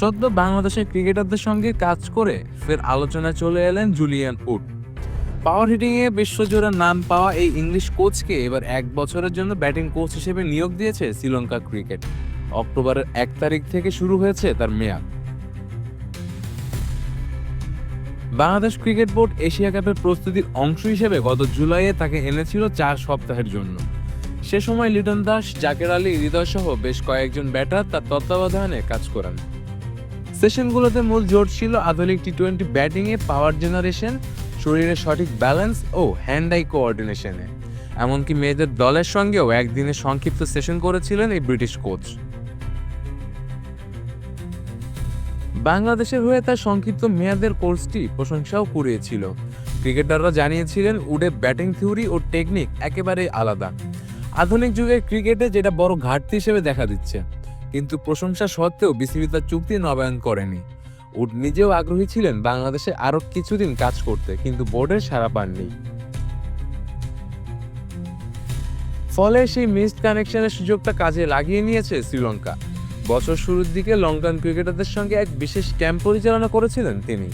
সদ্য বাংলাদেশের ক্রিকেটারদের সঙ্গে কাজ করে ফের আলোচনায় চলে এলেন জুলিয়ান উড পাওয়ার হিটিংয়ে বিশ্বজোড়া নাম পাওয়া এই ইংলিশ কোচকে এবার এক বছরের জন্য ব্যাটিং কোচ হিসেবে নিয়োগ দিয়েছে শ্রীলঙ্কা ক্রিকেট। অক্টোবরের এক তারিখ থেকে শুরু হয়েছে তার মেয়াদ। বাংলাদেশ ক্রিকেট বোর্ড এশিয়া কাপের প্রস্তুতির অংশ হিসেবে গত জুলাইয়ে তাকে এনেছিল চার সপ্তাহের জন্য। সে সময় লিটন দাস, জাকের আলী, হৃদয় সহ বেশ কয়েকজন ব্যাটার তার তত্ত্বাবধানে কাজ করেন। সেশনগুলোতে মূল জোর ছিল আধুনিক টি টোয়েন্টি ব্যাটিংয়ে পাওয়ার জেনারেশন শরীরের সঠিক ব্যালেন্স ও হ্যান্ড আই কোঅর্ডিনেশনে এমনকি মেয়েদের দলের সঙ্গেও একদিনে সংক্ষিপ্ত সেশন করেছিলেন এই ব্রিটিশ কোচ। বাংলাদেশের হয়ে তার সংক্ষিপ্ত মেয়াদের কোর্সটি প্রশংসাও কুড়িয়েছিল। ক্রিকেটাররা জানিয়েছিলেন, উডে ব্যাটিং থিওরি ও টেকনিক একেবারে আলাদা। আধুনিক যুগের ক্রিকেটে যেটা বড় ঘাটতি হিসেবে দেখা দিচ্ছে। কিন্তু প্রশংসা সত্ত্বেও বিসিবি তার চুক্তি নবায়ন করেনি। উড নিজেও আগ্রহী ছিলেন বাংলাদেশে আরও কিছুদিন কাজ করতে, কিন্তু বোর্ডের সাড়া পাননি। ফলে সেই মিসড কানেকশনের সুযোগটা কাজে লাগিয়ে নিয়েছে শ্রীলঙ্কা। বছর শুরুর দিকে লঙ্কান ক্রিকেটারদের সঙ্গে এক বিশেষ ক্যাম্প পরিচালনা করেছিলেন তিনি।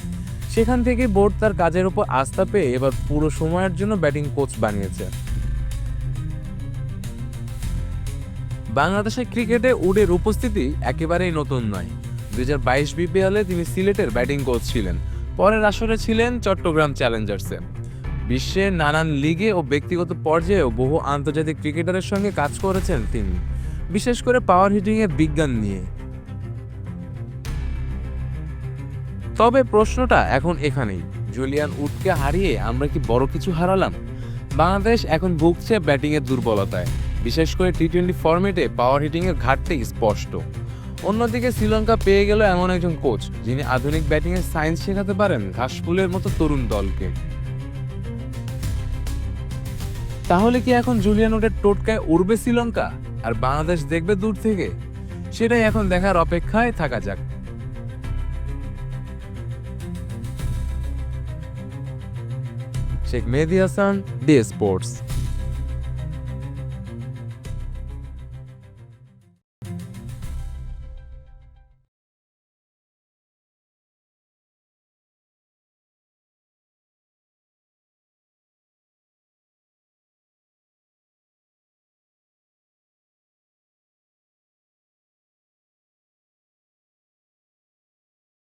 সেখান থেকে বোর্ড তার কাজের উপর আস্থা পেয়ে এবার পুরো সময়ের জন্য ব্যাটিং কোচ বানিয়েছে। বাংলাদেশের ক্রিকেটে উডের উপস্থিতি একেবারেই নতুন নয়। দুই হাজার বাইশ বিপিএলে তিনি সিলেটের ব্যাটিং কোচ ছিলেন। পরের আসরে ছিলেন চট্টগ্রাম চ্যালেঞ্জার্সে। বিশ্বের নানান লিগে ও ব্যক্তিগত পর্যায়েও বহু আন্তর্জাতিক ক্রিকেটারের সঙ্গে কাজ করেছেন তিনি। বিশেষ করে পাওয়ার হিটিংয়ের বিজ্ঞান নিয়ে। তবে প্রশ্নটা এখন এখানেই। জুলিয়ান উডকে হারিয়ে আমরা কি বড় কিছু হারালাম? বাংলাদেশ এখন ভুগছে ব্যাটিংয়ের দুর্বলতায়। বিশেষ করে টি টোয়েন্টি ফরম্যাটে পাওয়ার হিটিংয়ের ঘাটতি স্পষ্ট। অন্যদিকে শ্রীলঙ্কা পেয়ে গেল এমন একজন কোচ যিনি আধুনিক ব্যাটিংয়ের সায়েন্স শেখাতে পারেন ঘাসফুলের মতো তরুণ দলকে। তাহলে কি এখন জুলিয়ান উডের টোটকায় উড়বে শ্রীলঙ্কা? আর বাংলাদেশ দেখবে দূর থেকে? সেটাই এখন দেখার অপেক্ষায় থাকা যাক। Sheikh Mehedi Hasan day sports